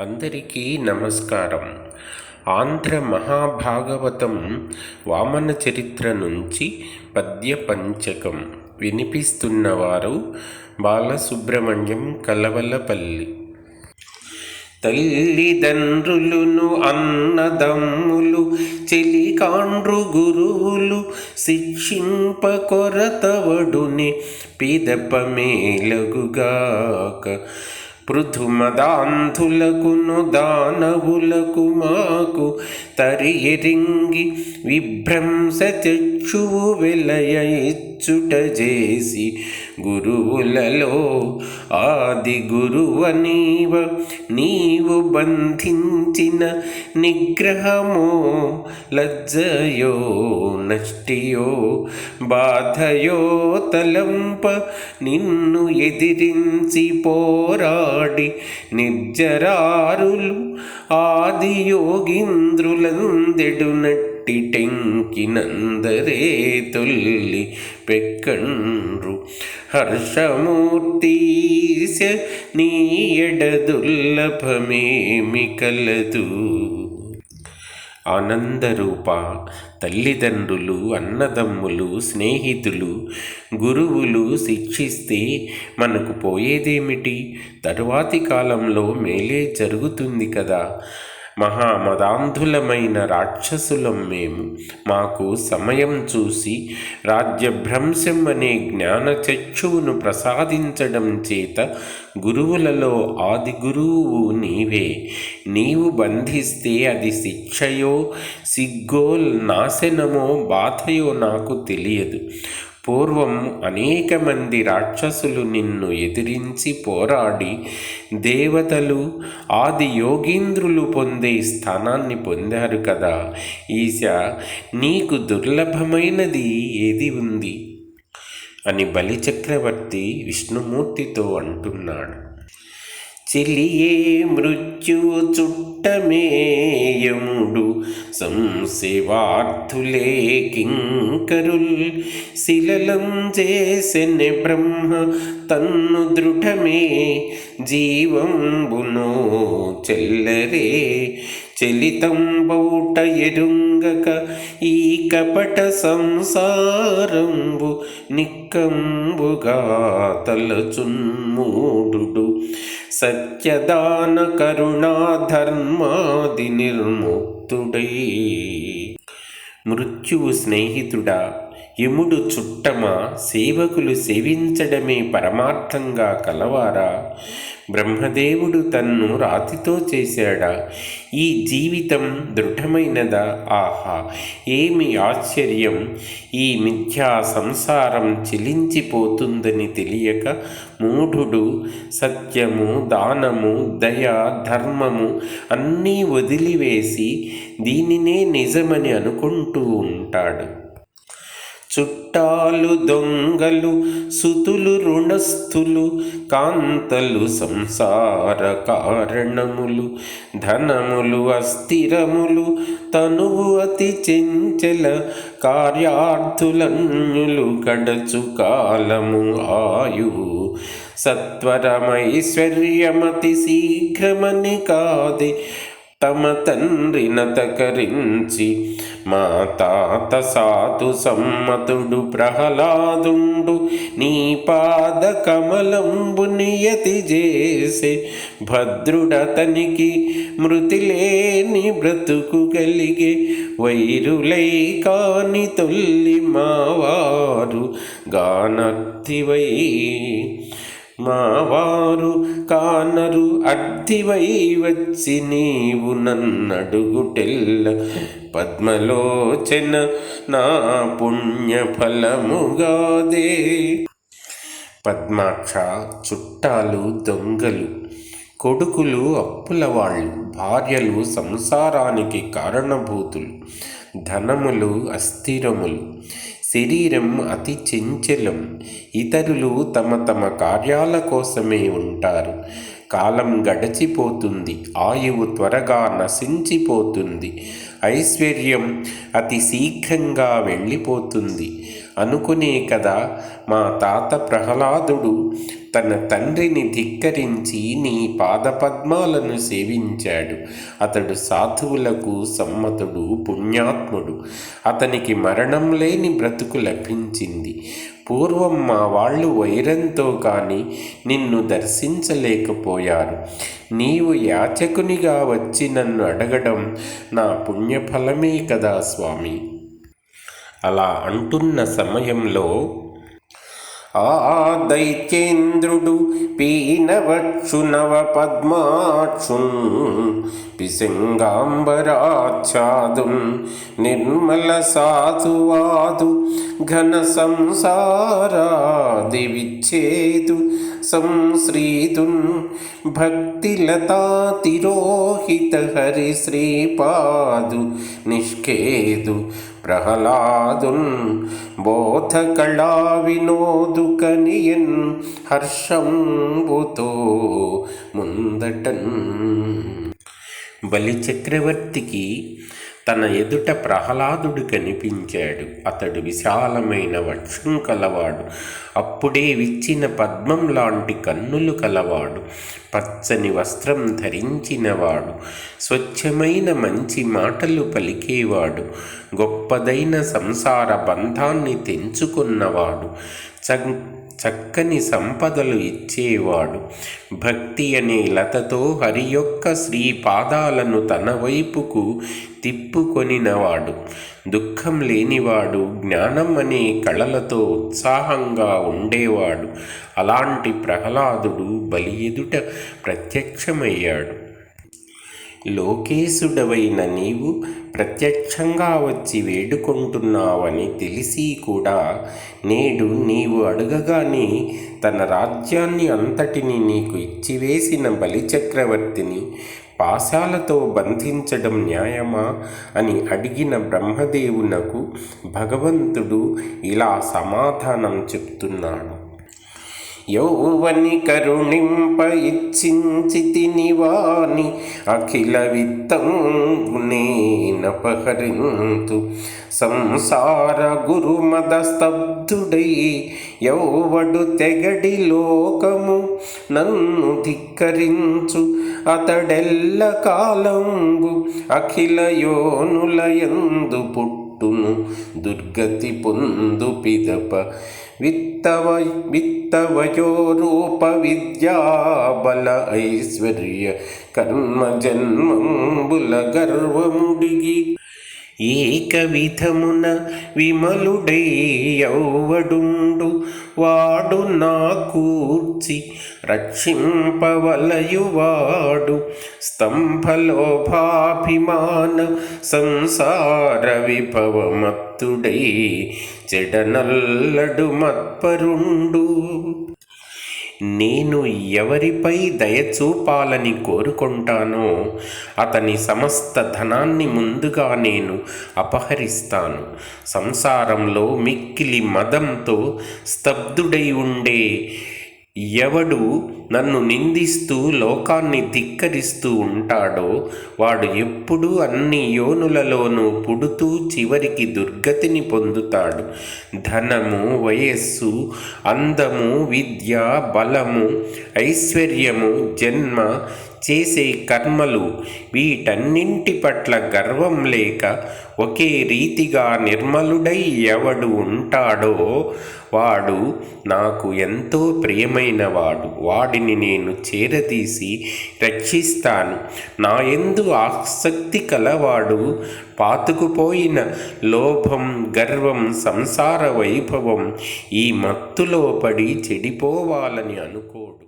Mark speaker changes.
Speaker 1: అందరికీ నమస్కారం. ఆంధ్ర మహాభాగవతం వామన చరిత్ర నుంచి పద్య పంచకం వినిపిస్తున్నవారు బాలసుబ్రహ్మణ్యం కలవలపల్లి. తల్లిదండ్రులును అన్నదమ్ములు చెలికాండ్రు గురువులు శిక్షింప కొరతవడుని పిదప మేలగుగాక పృథుమదాంధులకును దానవులకు మాకు తరియరింగి విభ్రంశ చక్షువు వెలయ ఇచ్చుట చేసి గురువులలో ఆది గురువనీవ నీవు బంధించిన నిగ్రహమో లజ్జయో నష్టియో బాధయో తలంప నిన్ను ఎదిరించి పోరాడి నిర్జరారులు ఆది యోగింద్రులందెడునట్టు నట్టి టెంకినందరే తొల్లి పెక్కండ్రు హర్షమూర్తీశ నీ ఎడదుర్లభమేమి కలదు ఆనందరూప తల్లిదండ్రులు అన్నదమ్ములు స్నేహితులు గురువులు శిక్షిస్తే మనకు పోయేదేమిటి తరువాతి కాలంలో మేలే జరుగుతుంది కదా మహామదాంధులమైన రాక్షసులం మేము. మాకు సమయం చూసి రాజ్యభ్రంశం అనే జ్ఞాన చక్షువును ప్రసాదించడం చేత గురువులలో ఆది గురువు నీవే. నీవు బంధిస్తే అది శిక్షయో సిగ్గో నాశనమో బాధయో నాకు తెలియదు. పూర్వం అనేక మంది రాక్షసులు నిన్ను ఎదిరించి పోరాడి దేవతలు ఆది యోగీంద్రులు పొందే స్థానాన్ని పొందారు కదా. ఈశ నీకు దుర్లభమైనది ఏది ఉంది? అని బలిచక్రవర్తి విష్ణుమూర్తితో అంటున్నాడు. చెలియే మృత్యువు చుట్టమేయముడు సంశివార్థులే కింకరుల్ శిలలం చేసెనె బ్రహ్మ తన్ను దృఢమే జీవంబునో చెల్లరే. చలితం బౌట ఎరుంగ ఈ కపట సంసారంబు నిక్కంబుగా తలచున్మూడు సత్యదాన కరుణా ధర్మాది నిర్ముక్తుడై. మృత్యువు స్నేహితుడా? యముడు చుట్టమా సేవకులు సేవించడమే పరమార్థంగా కలవారా? బ్రహ్మదేవుడు తన్ను రాతితో చేశాడా? ఈ జీవితం దృఢమైనదా? ఆహా ఏమి ఆశ్చర్యం! ఈ మిథ్యా సంసారం చెలించిపోతుందని తెలియక మూఢుడు సత్యము దానము దయ ధర్మము అన్నీ వదిలివేసి దీనినే నిజమని అనుకుంటూ ఉంటాడు. చుట్టాలు దొంగలు సుతులు రుణస్థులు కాంతలు సంసార కారణములు ధనములు అస్థిరములు తనువు అతి చెంచల కార్యార్థులన్యులు గడచు కాలము ఆయు. సత్వరమైశ్వర్యమతి శీఘ్రమని కాదే తమ తండ్రి నతకరించి మా తాత సాతు సమ్మతుడు ప్రహ్లాదుండు నీ పాద కమలంబు నియతి చేసే భద్రుడతనికి మృతి లేని బ్రతుకు కలిగే వైరులై కాని తొల్లి మావారు గానక్తివై మావారు కానరు అర్థివై వచ్చి నీవు నన్నడుగుటెల్ల. పద్మలోచన నా పుణ్య ఫలముగాదే పద్మాక్ష చుట్టాలు దొంగలు కొడుకులు అప్పుల వాళ్ళు భార్యలు సంసారానికి కారణభూతులు ధనములు అస్థిరములు. శరీరం అతి చెంచలం. ఇతరులు తమ తమ కార్యాల కోసమే ఉంటారు. కాలం గడిచిపోతుంది. ఆయువు త్వరగా నశించిపోతుంది. ఐశ్వర్యం అతి శీఘ్రంగా వెళ్ళిపోతుంది. అనుకునే కదా మా తాత ప్రహ్లాదుడు. తన తండ్రిని ధిక్కరించి నీ పాదపద్మాలను సేవించాడు. అతడు సాధువులకు సమ్మతుడు పుణ్యాత్ముడు. అతనికి మరణం లేని బ్రతుకు లభించింది. పూర్వం మా వాళ్ళు వైరంతో కానీ నిన్ను దర్శించలేకపోయారు. నీవు యాచకునిగా వచ్చి నన్ను అడగడం నా పుణ్యఫలమే కదా స్వామి. అలా అంటున్న సమయంలో ఆ దైత్యేంద్రుడు పీనవక్షునవ పద్మాక్షున్ పిశంగాంబరాచ్ఛాదున్ నిర్మల సాధువాదు ఘన సంసారాది విచ్చేదు సంశ్రీదున్ భక్తిలతా తిరోహిత హరి శ్రీపాదు నిష్కేదు ప్రహ్లాదున్ బోధకళా వినోదుకనియన్ హర్షంబుతో ముందటన్. బలి చక్రవర్తికి తన ఎదుట ప్రహ్లాదుడు కనిపించాడు. అతడు విశాలమైన వక్షం కలవాడు. అప్పుడే విచ్చిన పద్మం లాంటి కన్నులు కలవాడు. పచ్చని వస్త్రం ధరించినవాడు. స్వచ్ఛమైన మంచి మాటలు పలికేవాడు. గొప్పదైన సంసార బంధాన్ని తెంచుకున్నవాడు. చ చక్కని సంపదలు ఇచ్చేవాడు. భక్తి అనే లతతో హరి యొక్క శ్రీ పాదాలను తన వైపుకు తిప్పుకొనినవాడు. దుఃఖం లేనివాడు జ్ఞానం అనే కళలతో ఉత్సాహంగా ఉండేవాడు. అలాంటి ప్రహ్లాదుడు బలి ఎదుట ప్రత్యక్షమయ్యాడు. లోకేశుడవైన నీవు ప్రత్యక్షంగా వచ్చి వేడుకుంటున్నావని తెలిసి కూడా నేడు నీవు అడగగానే తన రాజ్యాన్ని అంతటిని నీకు ఇచ్చివేసిన బలిచక్రవర్తిని పాశాలతో బంధించడం న్యాయమా అని అడిగిన బ్రహ్మదేవునకు భగవంతుడు ఇలా సమాధానం చెప్తున్నాడు. యౌవని కరుణింప ఇచ్చించితి నివాని అఖిల విత్తంగునేనపహరింతు సంసార గురుమద స్తబ్దుడై యౌవడు తెగడి లోకము నన్ను ధిక్కరించు. అతడెల్ల కాలంబు అఖిల యోనులయందు పుట్టును. దుర్గతి పొందు పిదప విత్తవ విత్తవయోరూప విద్యా బల ఐశ్వర్య కర్మ జన్మంబుల గర్వముడిగి ఏక విధమున విమలుడై యౌవడుండు వాడు నా కూర్చి రక్షింపవలయువాడు. స్తంభలోభాభిమాన సంసార విభవమత్తుడై. చెడనల్లడు మత్పరుండు. నేను ఎవరిపై దయ చూపాలని కోరుకుంటానో అతని సమస్త ధనాన్ని ముందుగా నేను అపహరిస్తాను. సంసారంలో మిక్కిలి మదంతో స్తబ్దుడై ఉండే ఎవడు నన్ను నిందిస్తూ లోకాన్ని ధిక్కరిస్తూ ఉంటాడో వాడు ఎప్పుడూ అన్ని యోనులలోనూ పుడుతూ చివరికి దుర్గతిని పొందుతాడు. ధనము వయస్సు అందము విద్య బలము ఐశ్వర్యము జన్మ చేసే కర్మలు వీటన్నింటి పట్ల గర్వం లేక ఒకే రీతిగా నిర్మలుడై ఎవడు ఉంటాడో వాడు నాకు ఎంతో ప్రియమైనవాడు వాడిని నేను చేరదీసి రక్షిస్తాను. నా ఎందు ఆసక్తి కలవాడు. పాతుకుపోయిన లోభం గర్వం సంసార వైభవం ఈ మత్తులో పడి చెడిపోవాలని అనుకోడు.